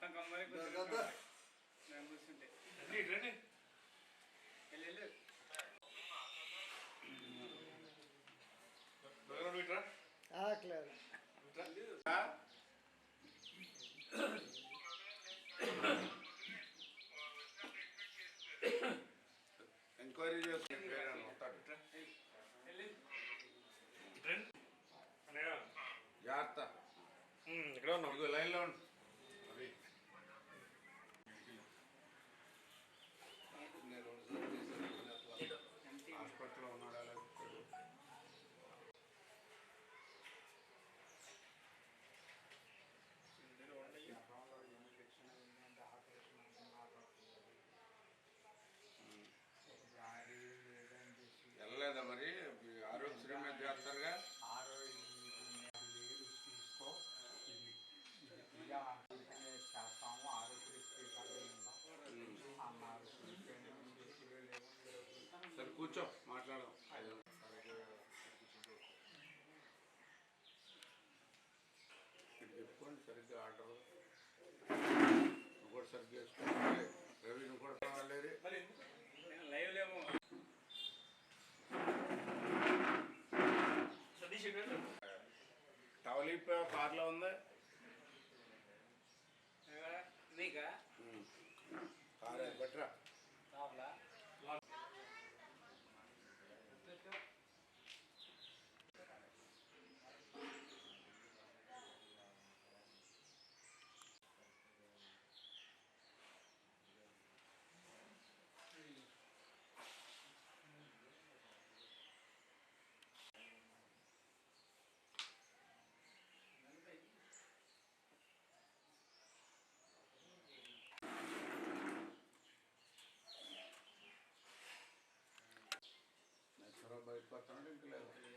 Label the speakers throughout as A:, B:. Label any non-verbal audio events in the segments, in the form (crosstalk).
A: మొత్తం కమ్మరి
B: కదా
A: నేను కూర్చుంటే. వెళ్ళు, వెళ్ళు.
B: ఎంక్వైరీ చేసుకుంటాను జాగ్రత్త
A: ఇక్కడ ఉన్నాం
B: ఇదిగో లైన్లో ఉండు అది. నేను రెండు సార్లు చేశాను. హాస్పిటల్లో ఉన్నాడా లేకపోతే వెళ్ళలేదా మరి మీ ఆరోగ్యశ్రీ మీద చేస్తారుగా సరే కూర్చో మాట్లాడదాం ఐదు చెప్పుకోండి సరిగ్గా ఆర్డర్. నువ్వు కూడా సరిగ్గా వేసుకోవాలి రవి నువ్వు కూడా కావాలి. టవల్ కార్లో ఉంది. కార్ బెటరా. reflect on.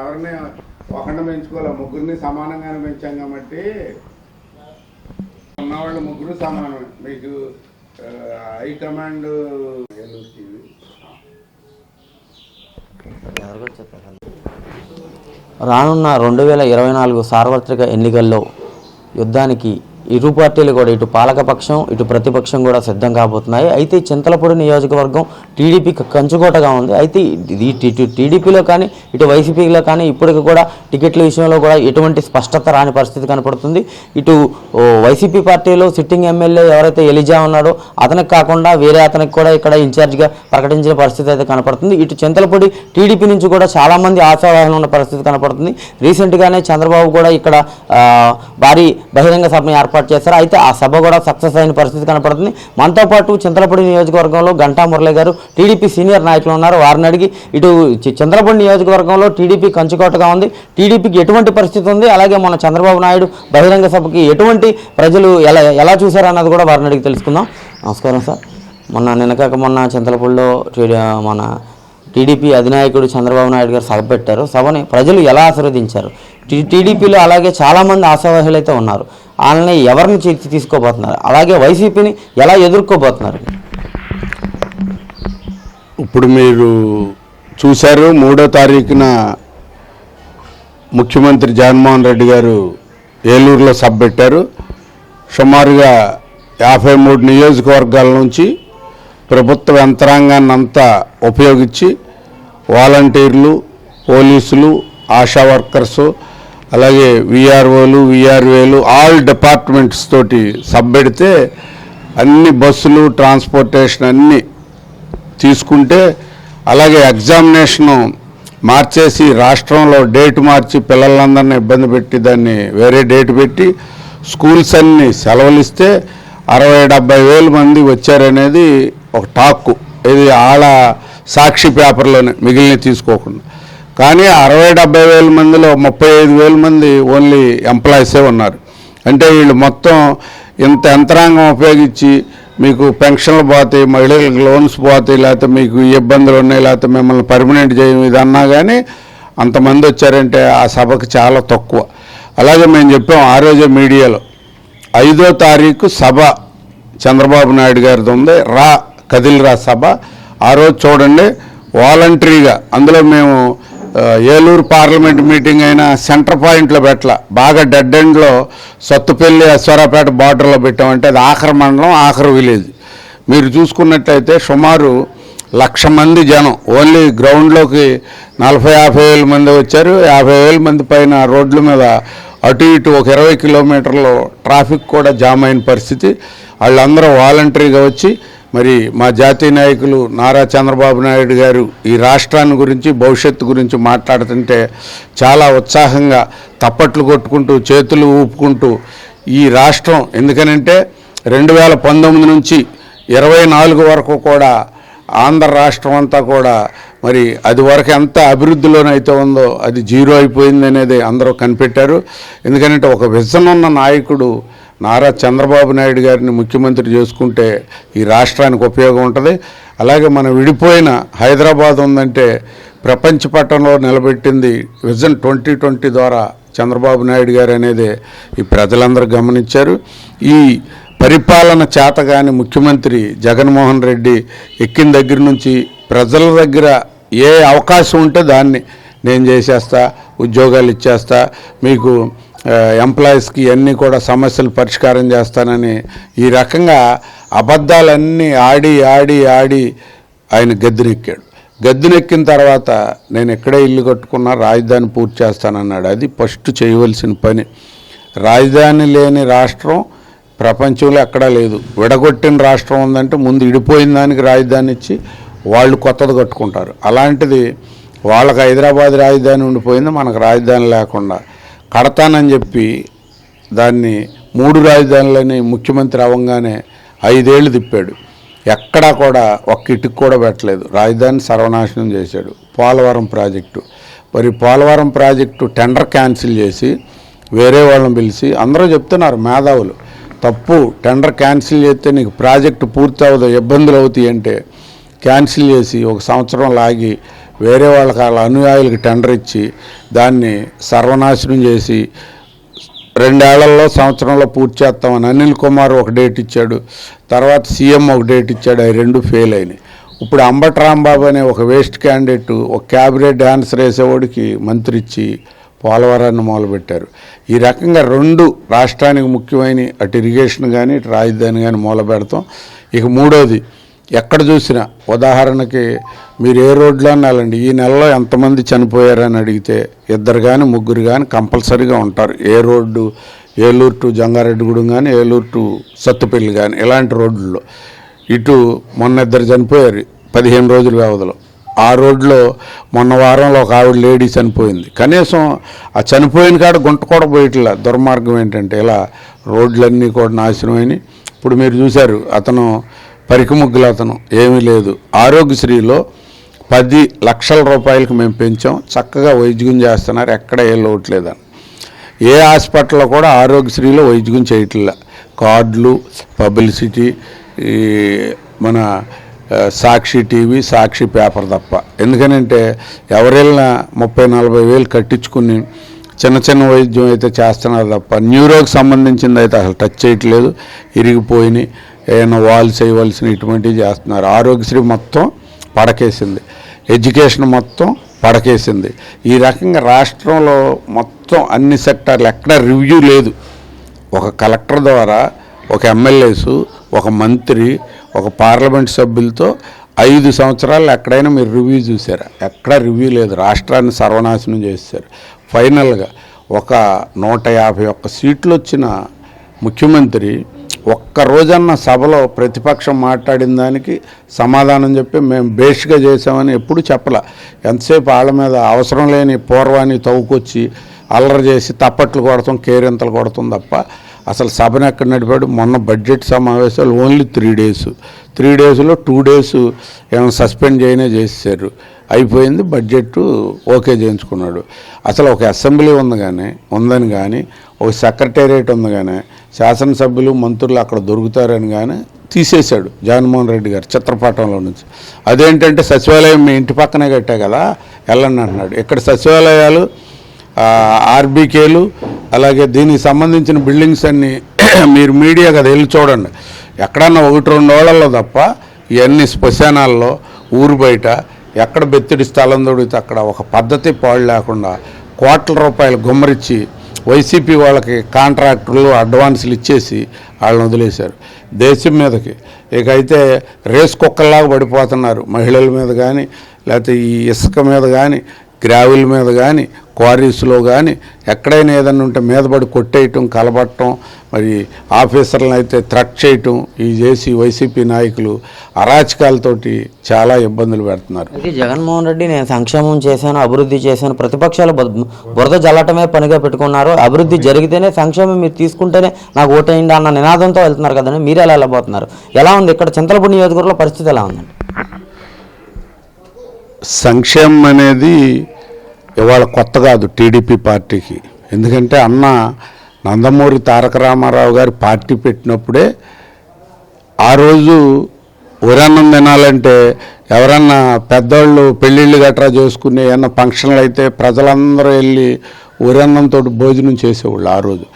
B: ఎవరిని ఒకటి పెంచుకోలే ముగ్గురిని సమానంగానే పెంచాం కాబట్టి ఉన్నవాళ్ళు ముగ్గురు సమానమే. మీకు హైకమాండ్
C: రానున్న రెండు వేల ఇరవై నాలుగు సార్వత్రిక ఎన్నికల్లో యుద్ధానికి ఇరు పార్టీలు కూడా ఇటు పాలకపక్షం ఇటు ప్రతిపక్షం కూడా సిద్ధం కాబోతున్నాయి. అయితే చింతలపూడి నియోజకవర్గం టీడీపీ కంచుకోటగా ఉంది. అయితే ఇటు టీడీపీలో కానీ ఇటు వైసీపీలో కానీ ఇప్పటికి కూడా టికెట్ల విషయంలో కూడా ఎటువంటి స్పష్టత రాని పరిస్థితి కనపడుతుంది. ఇటు వైసీపీ పార్టీలో సిట్టింగ్ ఎమ్మెల్యే ఎవరైతే ఎలిజా ఉన్నాడో అతనికి కాకుండా వేరే అతనికి కూడా ఇక్కడ ఇన్ఛార్జ్గా ప్రకటించిన పరిస్థితి అయితే కనపడుతుంది. ఇటు చింతలపూడి టీడీపీ నుంచి కూడా చాలామంది ఆశావాహన ఉన్న పరిస్థితి కనపడుతుంది. రీసెంట్గానే చంద్రబాబు కూడా ఇక్కడ భారీ బహిరంగ సభను ఏర్పాటు చేశారు. అయితే ఆ సభ కూడా సక్సెస్ అయిన పరిస్థితి కనపడుతుంది. మనతో పాటు చింతలపూడి నియోజకవర్గంలో గంటా మురళి గారు టీడీపీ సీనియర్ నాయకులు ఉన్నారు. వారిని అడిగి ఇటు చంద్రపూడి చింతలపూడి నియోజకవర్గంలో టీడీపీ కంచుకోటగా ఉంది. టీడీపీకి ఎటువంటి పరిస్థితి ఉంది? అలాగే మన చంద్రబాబు నాయుడు బహిరంగ సభకి ఎటువంటి ప్రజలు ఎలా ఎలా చూశారన్నది కూడా వారిని అడిగి తెలుసుకుందాం. నమస్కారం సార్. మొన్న నిన్నకాక మొన్న చింతలపూడిలో మన టీడీపీ అధినాయకుడు చంద్రబాబు నాయుడు గారు సభ పెట్టారు. సభని ప్రజలు ఎలా ఆశీర్వదించారు? టీ టీడీపీలో అలాగే చాలామంది ఆశావాహులు అయితే ఉన్నారు. వాళ్ళని ఎవరిని చేర్చి తీసుకోబోతున్నారు? అలాగే వైసీపీని ఎలా ఎదుర్కోబోతున్నారు?
B: ఇప్పుడు మీరు చూశారు మూడో తారీఖున ముఖ్యమంత్రి జగన్మోహన్ రెడ్డి గారు ఏలూరులో సభ పెట్టారు. సుమారుగా యాభై మూడు నియోజకవర్గాల నుంచి ప్రభుత్వ యంత్రాంగాన్ని అంతా ఉపయోగించి వాలంటీర్లు పోలీసులు ఆశా వర్కర్సు అలాగే విఆర్ఓలు విఆర్వేలు ఆల్ డిపార్ట్మెంట్స్ తోటి సబ్ పెడితే అన్ని బస్సులు ట్రాన్స్పోర్టేషన్ అన్నీ తీసుకుంటే అలాగే ఎగ్జామినేషను మార్చేసి రాష్ట్రంలో డేట్ మార్చి పిల్లలందరినీ ఇబ్బంది పెట్టి దాన్ని వేరే డేట్ పెట్టి స్కూల్స్ అన్నీ సెలవులు ఇస్తే అరవై డెబ్బై వేల మంది వచ్చారనేది ఒక టాక్. ఇది ఆళ్ళ సాక్షి పేపర్లోనే మిగిలిన తీసుకోకుండా. కానీ అరవై డెబ్బై వేల మందిలో ముప్పై ఐదు వేల మంది ఓన్లీ ఎంప్లాయీసే ఉన్నారు. అంటే వీళ్ళు మొత్తం ఇంత యంత్రాంగం ఉపయోగించి మీకు పెన్షన్లు పోతాయి మహిళలకు లోన్స్ పోతాయి లేకపోతే మీకు ఇబ్బందులు ఉన్నాయి లేకపోతే మిమ్మల్ని పర్మనెంట్ చేయం ఇది అన్నా కానీ అంతమంది వచ్చారంటే ఆ సభకు చాలా తక్కువ. అలాగే మేము చెప్పాం ఆ రోజే మీడియాలో ఐదో తారీఖు సభ చంద్రబాబు నాయుడు గారిది ఉంది రా కదిలిరా సభ. ఆ రోజు చూడండి వాలంటరీగా అందులో మేము ఏలూరు పార్లమెంట్ మీటింగ్ అయినా సెంటర్ పాయింట్లో పెట్టల. బాగా డెడ్ ఎండ్లో సత్తుపల్లి అశ్వరాపేట బార్డర్లో పెట్టామంటే అది ఆఖరి మండలం ఆఖరి విలేజ్ మీరు చూసుకున్నట్లయితే సుమారు లక్ష మంది జనం ఓన్లీ గ్రౌండ్లోకి నలభై యాభై వేల మంది వచ్చారు. యాభై వేల మంది పైన రోడ్ల మీద అటు ఇటు ఒక ఇరవై కిలోమీటర్లు ట్రాఫిక్ కూడా జామ్ అయిన పరిస్థితి. వాళ్ళందరూ వాలంటరీగా వచ్చి మరి మా జాతీయ నాయకులు నారా చంద్రబాబు నాయుడు గారు ఈ రాష్ట్రాన్ని గురించి భవిష్యత్తు గురించి మాట్లాడుతుంటే చాలా ఉత్సాహంగా తప్పట్లు కొట్టుకుంటూ చేతులు ఊపుకుంటూ ఈ రాష్ట్రం ఎందుకనంటే రెండు వేల పంతొమ్మిది నుంచి ఇరవై నాలుగు వరకు కూడా ఆంధ్ర రాష్ట్రం అంతా కూడా మరి అది వరకు ఎంత అభివృద్ధిలోనైతే ఉందో అది జీరో అయిపోయింది అనేది అందరూ కనిపెట్టారు. ఎందుకంటే ఒక విజన్ ఉన్న నాయకుడు నారా చంద్రబాబు నాయుడు గారిని ముఖ్యమంత్రి చేసుకుంటే ఈ రాష్ట్రానికి ఉపయోగం ఉంటుంది. అలాగే మనం విడిపోయిన హైదరాబాద్ ఉందంటే ప్రపంచ పట్టణంలో నిలబెట్టింది విజన్ ట్వంటీ ట్వంటీ ద్వారా చంద్రబాబు నాయుడు గారు అనేది ఈ ప్రజలందరూ గమనించారు. ఈ పరిపాలన చేతగాని ముఖ్యమంత్రి జగన్మోహన్ రెడ్డి ఎక్కిన దగ్గర నుంచి ప్రజల దగ్గర ఏ అవకాశం ఉంటే దాన్ని నేను చేసేస్తా ఉద్యోగాలు ఇచ్చేస్తా మీకు ఎంప్లాయీస్కి అన్నీ కూడా సమస్యలు పరిష్కారం చేస్తానని ఈ రకంగా అబద్ధాలన్నీ ఆడి ఆడి ఆడి ఆయన గద్దెనెక్కాడు. గద్దెనెక్కిన తర్వాత నేను ఎక్కడే ఇల్లు కట్టుకున్నా రాజధాని పూర్తి చేస్తానన్నాడు. అది ఫస్ట్ చేయవలసిన పని. రాజధాని లేని రాష్ట్రం ప్రపంచంలో ఎక్కడా లేదు. విడగొట్టిన రాష్ట్రం ఉందంటే ముందు ఇడిపోయిన దానికి రాజధాని ఇచ్చి వాళ్ళు కొత్తది కట్టుకుంటారు. అలాంటిది వాళ్ళకి హైదరాబాద్ రాజధాని ఉండిపోయింది మనకు రాజధాని లేకుండా. కడతానని చెప్పి దాన్ని మూడు రాజధానులని ముఖ్యమంత్రి అవ్వగానే ఐదేళ్ళు తిప్పాడు. ఎక్కడా కూడా ఒక్క ఇటుకు కూడా పెట్టలేదు. రాజధాని సర్వనాశనం చేశాడు. పోలవరం ప్రాజెక్టు. మరి పోలవరం ప్రాజెక్టు టెండర్ క్యాన్సిల్ చేసి వేరే వాళ్ళని పిలిచి అందరూ చెప్తున్నారు మేధావులు. తప్పు టెండర్ క్యాన్సిల్ చేస్తే నీకు ప్రాజెక్టు పూర్తి అవ్వదు ఇబ్బందులు అవుతాయి అంటే క్యాన్సిల్ చేసి ఒక సంవత్సరం లాగి వేరే వాళ్ళకి వాళ్ళ అనుయాయులకి టెండర్ ఇచ్చి దాన్ని సర్వనాశనం చేసి రెండేళ్ళలో సంవత్సరంలో పూర్తి చేస్తామని అనిల్ కుమార్ ఒక డేట్ ఇచ్చాడు. తర్వాత సీఎం ఒక డేట్ ఇచ్చాడు. అవి రెండు ఫెయిల్ అయినాయి. ఇప్పుడు అంబట్ రాంబాబు అనే ఒక వేస్ట్ క్యాండిడేట్ ఒక క్యాబినెట్ డాన్సర్ వేసేవాడికి మంత్రి ఇచ్చి పోలవరాన్ని మొదలుపెట్టారు. ఈ రకంగా రెండు రాష్ట్రానికి ముఖ్యమైన అటు ఇరిగేషన్ కానీ ఇటు రాజధాని కానీ మొదలు పెడతాం ఇక మూడోది ఎక్కడ చూసినా. ఉదాహరణకి మీరు ఏ రోడ్లో అనాలండి ఈ నెలలో ఎంతమంది చనిపోయారని అడిగితే ఇద్దరు కానీ ముగ్గురు కానీ కంపల్సరీగా ఉంటారు. ఏ రోడ్డు ఏలూరు టు జంగారెడ్డిగూడెం కానీ ఏలూరు టు సత్తుపల్లి కానీ ఇలాంటి రోడ్లలో ఇటు మొన్న ఇద్దరు చనిపోయారు పదిహేను రోజుల వ్యవధిలో. ఆ రోడ్లో మొన్న వారంలో ఒక ఆవిడ లేడీ చనిపోయింది. కనీసం ఆ చనిపోయిన కాడ గుంట కూడా పోయట్లా. దుర్మార్గం ఏంటంటే ఇలా రోడ్లన్నీ కూడా నాశనమైనవి ఇప్పుడు మీరు చూశారు అతను పరికి అతను ఏమీ లేదు. ఆరోగ్యశ్రీలో పది లక్షల రూపాయలకు మేము పెంచాం. చక్కగా వైద్యం చేస్తున్నారు. ఎక్కడ ఏ లోటు లేదని ఏ హాస్పిటల్లో కూడా ఆరోగ్యశ్రీలో వైద్యం చేయట్లే. కార్డులు పబ్లిసిటీ ఈ మన సాక్షి టీవీ సాక్షి పేపర్ తప్ప. ఎందుకనంటే ఎవరైనా ముప్పై నలభై వేలు కట్టించుకుని చిన్న చిన్న వైద్యం అయితే చేస్తున్నారు తప్ప. న్యూరోకి సంబంధించింది అయితే అసలు టచ్ చేయట్లేదు. ఇరిగిపోయినాయి. ఏమైనా వాళ్ళు చేయవలసిన ఇటువంటివి చేస్తున్నారు. ఆరోగ్యశ్రీ మొత్తం పడకేసింది. ఎడ్యుకేషన్ మొత్తం పడకేసింది. ఈ రకంగా రాష్ట్రంలో మొత్తం అన్ని సెక్టార్లు ఎక్కడ రివ్యూ లేదు. ఒక కలెక్టర్ ద్వారా ఒక ఎమ్మెల్యేసు ఒక మంత్రి ఒక పార్లమెంట్ సభ్యులతో ఐదు సంవత్సరాలు ఎక్కడైనా మీరు రివ్యూ చూసారా ఎక్కడ రివ్యూ లేదు. రాష్ట్రాన్ని సర్వనాశనం చేశారు ఫైనల్గా ఒక నూట యాభై ఒక్క సీట్లు వచ్చిన ముఖ్యమంత్రి ఒక్క రోజన్న సభలో ప్రతిపక్షం మాట్లాడిన దానికి సమాధానం చెప్పి మేము బేష్గా చేసామని ఎప్పుడు చెప్పలే. ఎంతసేపు వాళ్ళ మీద అవసరం లేని పూర్వాన్ని తవ్వుకొచ్చి అల్లరి చేసి తప్పట్లు కొడతాం కేరింతలు కొడతాం తప్ప అసలు సభను ఎక్కడ నడిపాడు? మొన్న బడ్జెట్ సమావేశాలు ఓన్లీ త్రీ డేస్. త్రీ డేస్లో టూ డేస్ ఏమైనా సస్పెండ్ చేయనే చేశారు అయిపోయింది బడ్జెట్ ఓకే చేయించుకున్నాడు. అసలు ఒక అసెంబ్లీ ఉంది కానీ ఉందని కానీ ఒక సెక్రటేరియట్ ఉంది కానీ శాసనసభ్యులు మంత్రులు అక్కడ దొరుకుతారని కానీ తీసేశాడు జగన్మోహన్ రెడ్డి గారు చిత్రపటంలో నుంచి. అదేంటంటే సచివాలయం మీ ఇంటి పక్కనే కట్టే కదా వెళ్ళండి అంటున్నాడు. ఇక్కడ సచివాలయాలు ఆర్బీకేలు అలాగే దీనికి సంబంధించిన బిల్డింగ్స్ అన్నీ (clears throat) మీరు మీడియా కదా వెళ్ళి చూడండి. ఎక్కడన్నా ఒకటి రెండు ఓళ్ళల్లో తప్ప ఇవన్నీ శ్మశానాల్లో ఊరు బయట ఎక్కడ బెత్తిడి స్థలం దొరికితే అక్కడ ఒక పద్ధతి పాడు లేకుండా కోట్ల రూపాయలు గుమ్మరిచ్చి వైసీపీ వాళ్ళకి కాంట్రాక్టర్లు అడ్వాన్సులు ఇచ్చేసి వాళ్ళని వదిలేశారు. దేశం మీదకి. ఇక అయితే రేస్ కుక్కల్లాగా పడిపోతున్నారు మహిళల మీద కానీ లేకపోతే ఈ ఇసుక మీద కానీ గ్రావెల్ మీద కానీ క్వారీస్లో కానీ ఎక్కడైనా ఏదైనా ఉంటే మీద పడి కొట్టేయటం కలబట్టడం మరి ఆఫీసర్లను అయితే థ్రెట్ చేయటం ఈ చేసి వైసీపీ నాయకులు అరాచకాలతోటి చాలా ఇబ్బందులు పెడుతున్నారు.
C: అయితే జగన్మోహన్ రెడ్డి నేను సంక్షేమం చేశాను అభివృద్ధి చేశాను ప్రతిపక్షాలు బురద జల్లటమే పనిగా పెట్టుకున్నారు. అభివృద్ధి జరిగితేనే సంక్షేమం మీరు తీసుకుంటేనే నాకు ఓటేయండి అన్న నినాదంతో వెళ్తున్నారు కదండి. మీరు ఎలా వెళ్ళబోతున్నారు? ఎలా ఉంది? ఇక్కడ చింతలపూడి నియోజకవర్గంలో పరిస్థితి ఎలా ఉందండి?
B: సంక్షేమం అనేది ఇవాళ కొత్త కాదు టీడీపీ పార్టీకి. ఎందుకంటే అన్న నందమూరి తారక రామారావు గారి పార్టీ పెట్టినప్పుడే ఆ రోజు ఉరన్నం తినాలంటే ఎవరన్నా పెద్దోళ్ళు పెళ్ళిళ్ళు గట్రా చేసుకునే ఏమన్నా ఫంక్షన్లు అయితే ప్రజలందరూ వెళ్ళి ఉరన్నంతో భోజనం చేసేవాళ్ళు ఆ రోజు.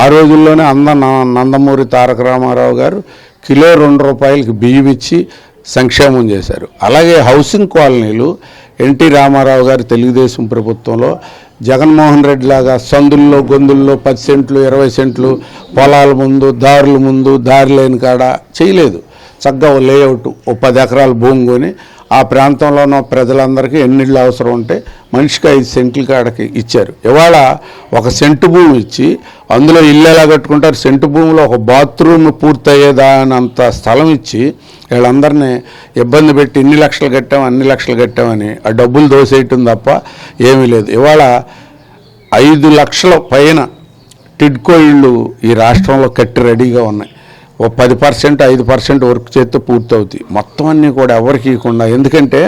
B: ఆ రోజుల్లోనే అంద నందమూరి తారక రామారావు గారు కిలో రెండు రూపాయలకి బియ్యం ఇచ్చి సంక్షేమం చేశారు. అలాగే హౌసింగ్ కాలనీలు ఎన్టీ రామారావు గారి తెలుగుదేశం ప్రభుత్వంలో జగన్మోహన్ రెడ్డి లాగా సందుల్లో గొంతుల్లో పది సెంట్లు ఇరవై సెంట్లు పొలాల ముందు దారుల ముందు దారి లేని కాడ చేయలేదు. చక్కగా లేఅవుట్ ఓ పది ఎకరాలు భూమి కొని ఆ ప్రాంతంలో ఉన్న ప్రజలందరికీ ఎన్నిళ్ళు అవసరం ఉంటే మనిషికి ఐదు సెంట్ల కాడకి ఇచ్చారు. ఇవాళ ఒక సెంటు భూమి ఇచ్చి అందులో ఇల్లు ఎలా కట్టుకుంటారు? సెంటు భూమిలో ఒక బాత్రూమ్ పూర్తయ్యేదానంత స్థలం ఇచ్చి వీళ్ళందరినీ ఇబ్బంది పెట్టి ఇన్ని లక్షలు కట్టాం అన్ని లక్షలు కట్టామని ఆ డబ్బులు దోసేయటం తప్ప ఏమీ లేదు. ఇవాళ ఐదు లక్షల పైన టిడ్కో ఇళ్ళు ఈ రాష్ట్రంలో కట్టి రెడీగా ఉన్నాయి. ఓ పది పర్సెంట్ ఐదు పర్సెంట్ వర్క్ చేస్తే పూర్తవుతాయి. మొత్తం అన్నీ కూడా ఎవరికి ఇవ్వకుండా ఎందుకంటే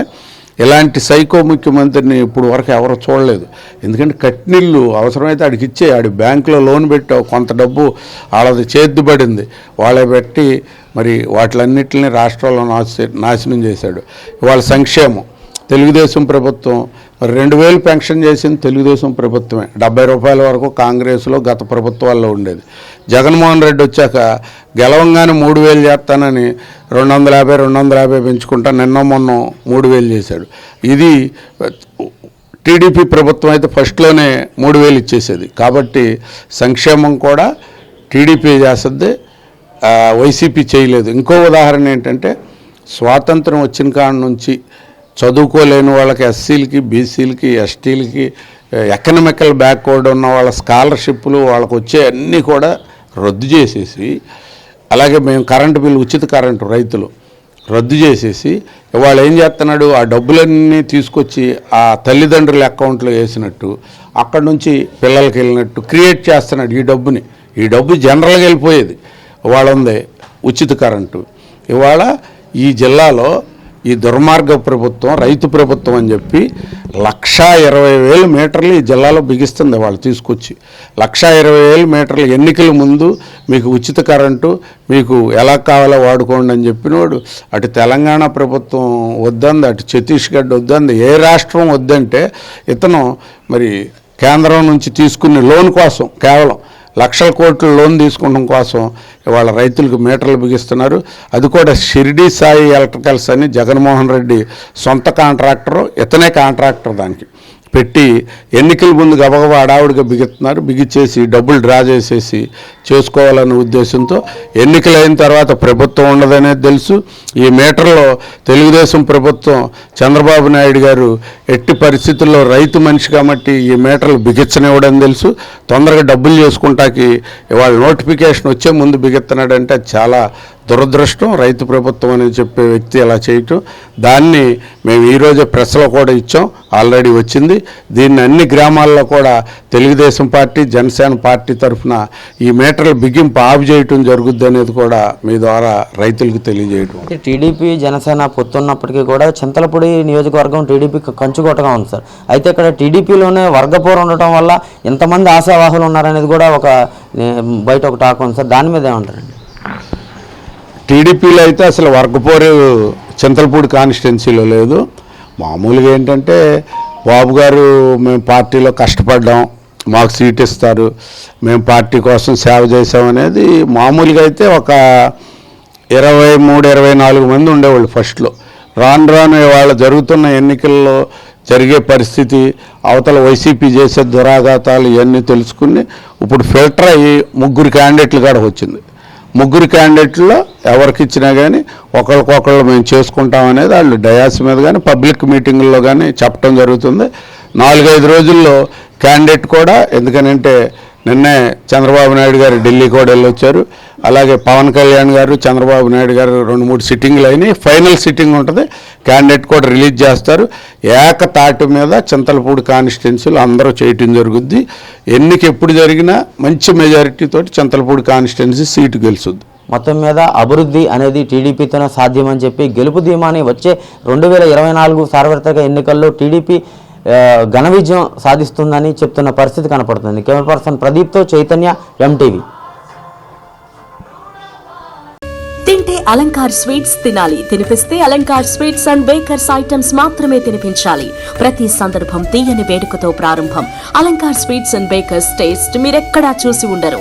B: ఇలాంటి సైకో ముఖ్యమంత్రిని ఇప్పుడు వరకు ఎవరు చూడలేదు. ఎందుకంటే కట్నీళ్ళు అవసరమైతే ఆడికి ఇచ్చే ఆడి బ్యాంకులో లోన్ పెట్టావు కొంత డబ్బు వాళ్ళది చేద్దుబడింది వాళ్ళే పెట్టి మరి వాటిలన్నిటిని రాష్ట్రంలో నాశ నాశనం చేశాడు. ఇవాళ సంక్షేమం. తెలుగుదేశం ప్రభుత్వం మరి రెండు వేలు పెన్షన్ చేసింది తెలుగుదేశం ప్రభుత్వమే. డెబ్బై రూపాయల వరకు కాంగ్రెస్లో గత ప్రభుత్వాల్లో ఉండేది. జగన్మోహన్ రెడ్డి వచ్చాక గెలవంగానే మూడు వేలు చేస్తానని రెండు వందల యాభై రెండు వందల యాభై పెంచుకుంటా నిన్న మొన్న మూడు వేలు చేశాడు. ఇది టీడీపీ ప్రభుత్వం అయితే ఫస్ట్లోనే మూడు వేలు ఇచ్చేసేది. కాబట్టి సంక్షేమం కూడా టీడీపీ చేస్తుంది వైసీపీ చేయలేదు. ఇంకో ఉదాహరణ ఏంటంటే స్వాతంత్రం వచ్చిన కాడ నుంచి చదువుకోలేని వాళ్ళకి ఎస్సీలకి బీసీలకి ఎస్టీలకి ఎకనమికల్ బ్యాక్వర్డ్ ఉన్న వాళ్ళ స్కాలర్షిప్లు వాళ్ళకి వచ్చే అన్నీ కూడా రద్దు చేసేసి అలాగే మేము కరెంటు బిల్లు ఉచిత కరెంటు రైతులు రద్దు చేసేసి ఇవాళ ఏం చేస్తున్నాడు? ఆ డబ్బులన్నీ తీసుకొచ్చి ఆ తల్లిదండ్రుల అకౌంట్లో వేసినట్టు అక్కడ నుంచి పిల్లలకి వెళ్ళినట్టు క్రియేట్ చేస్తున్నాడు ఈ డబ్బుని. ఈ డబ్బు జనరల్గా వెళ్ళిపోయేది. ఇవాళ ఉంది ఉచిత కరెంటు. ఇవాళ ఈ జిల్లాలో ఈ దుర్మార్గ ప్రభుత్వం రైతు ప్రభుత్వం అని చెప్పి లక్షా ఇరవై వేలు మీటర్లు ఈ జిల్లాలో బిగిస్తుంది వాళ్ళు తీసుకొచ్చి. లక్షా ఇరవై వేలు మీటర్లు ఎన్నికల ముందు మీకు ఉచిత కరెంటు మీకు ఎలా కావాలో వాడుకోండి అని చెప్పినవాడు అటు తెలంగాణ ప్రభుత్వం వద్దంది అటు ఛత్తీస్గఢ్ వద్దంది ఏ రాష్ట్రం వద్దంటే ఇతను మరి కేంద్రం నుంచి తీసుకునే లోన్ కోసం కేవలం లక్షల కోట్ల లోన్ తీసుకోవడం కోసం ఇవాళ రైతులకు మీటర్లు బిగిస్తున్నారు. అది కూడా షిరిడి సాయి ఎలక్ట్రికల్స్ అని జగన్మోహన్ రెడ్డి సొంత కాంట్రాక్టరు ఇతనే కాంట్రాక్టర్ దానికి. పెట్టి ఎన్నికల ముందు గబగబా అడావుడిగా బిగిస్తున్నారు బిగిచ్చేసి డబ్బులు డ్రా చేసేసి చేసుకోవాలనే ఉద్దేశంతో ఎన్నికలైన తర్వాత ప్రభుత్వం ఉండదనేది తెలుసు. ఈ మీటర్లో తెలుగుదేశం ప్రభుత్వం చంద్రబాబు నాయుడు గారు ఎట్టి పరిస్థితుల్లో రైతు మనిషి కాబట్టి ఈ మీటర్లు బిగించనివ్వడం తెలుసు. తొందరగా డబ్బులు చేసుకుంటాకి ఇవాళ నోటిఫికేషన్ వచ్చే ముందు బిగిస్తున్నాడంటే చాలా దురదృష్టం రైతు ప్రభుత్వం అని చెప్పే వ్యక్తి అలా చేయటం. దాన్ని మేము ఈరోజే ప్రెస్లో కూడా ఇచ్చాం ఆల్రెడీ వచ్చింది. దీన్ని అన్ని గ్రామాల్లో కూడా తెలుగుదేశం పార్టీ జనసేన పార్టీ తరఫున ఈ మీటర్ల బిగింపు ఆఫ్ చేయటం జరుగుద్ది అనేది కూడా మీ ద్వారా రైతులకు తెలియజేయటం.
C: అంటే టీడీపీ జనసేన పొత్తున్నప్పటికీ కూడా చింతలపూడి నియోజకవర్గం టీడీపీ కంచుకోటగా ఉంది సార్. అయితే ఇక్కడ టీడీపీలోనే వర్గపోరు ఉండటం వల్ల ఎంతమంది ఆశావాహులు ఉన్నారనేది కూడా ఒక బయట ఒక టాక్ ఉంది సార్. దాని మీద ఏమంటారండి?
B: టీడీపీలో అయితే అసలు వర్గపోరు చింతలపూడి కాన్స్టిట్యున్సీలో లేదు. మామూలుగా ఏంటంటే బాబు గారు మేము పార్టీలో కష్టపడ్డాం మాకు సీట్ ఇస్తారు మేము పార్టీ కోసం సేవ చేసామనేది మామూలుగా అయితే ఒక ఇరవై మూడు ఇరవై నాలుగు మంది ఉండేవాళ్ళు ఫస్ట్లో. రాను రాను ఇవాళ జరుగుతున్న ఎన్నికల్లో జరిగే పరిస్థితి అవతల వైసీపీ చేసే దురాఘాతాలు ఇవన్నీ తెలుసుకుని ఇప్పుడు ఫిల్టర్ అయ్యి ముగ్గురు క్యాండిడేట్లు కూడా వచ్చింది. ముగ్గురు క్యాండిడేట్లో ఎవరికి ఇచ్చినా కానీ ఒకరికొకళ్ళు మేము చేసుకుంటాం అనేది వాళ్ళు డయాస్ మీద కానీ పబ్లిక్ మీటింగుల్లో కానీ చెప్పడం జరుగుతుంది. నాలుగైదు రోజుల్లో క్యాండిడేట్ కూడా ఎందుకనంటే నిన్నే చంద్రబాబు నాయుడు గారు ఢిల్లీ కూడా వెళ్ళొచ్చారు. అలాగే పవన్ కళ్యాణ్ గారు చంద్రబాబు నాయుడు గారు రెండు మూడు సిట్టింగ్లు అయినాయి. ఫైనల్ సిట్టింగ్ ఉంటుంది. క్యాండిడేట్ కూడా రిలీజ్ చేస్తారు. ఏకతాటి మీద చింతలపూడి కాన్స్టిట్యున్సీలు అందరూ చేయటం జరుగుద్ది. ఎన్నిక ఎప్పుడు జరిగినా మంచి మెజారిటీతో చింతలపూడి కాన్స్టిట్యున్సీ సీటు గెలుస్తుంది.
C: మొత్తం మీద అభివృద్ధి అనేది టీడీపీతోనే సాధ్యమని చెప్పి గెలుపు ధీమాని వచ్చే రెండు వేల ఇరవై నాలుగు సార్వత్రిక ఎన్నికల్లో టీడీపీ ఘన విజయం సాధిస్తుందని చెప్తున్న పరిస్థితి కనపడుతుంది. కెమెరా పర్సన్ ప్రదీప్తో చైతన్య ఎంటీవీ
D: తింటే అలంకార్ స్వీట్స్ తినాలి. తినిపిస్తే Alankar sweets and bakers items మాత్రమే తినిపించాలి. ప్రతి సందర్భం తీయని వేడుకతో ప్రారంభం. Alankar sweets and bakers taste మీరెక్కడా చూసి ఉండరు.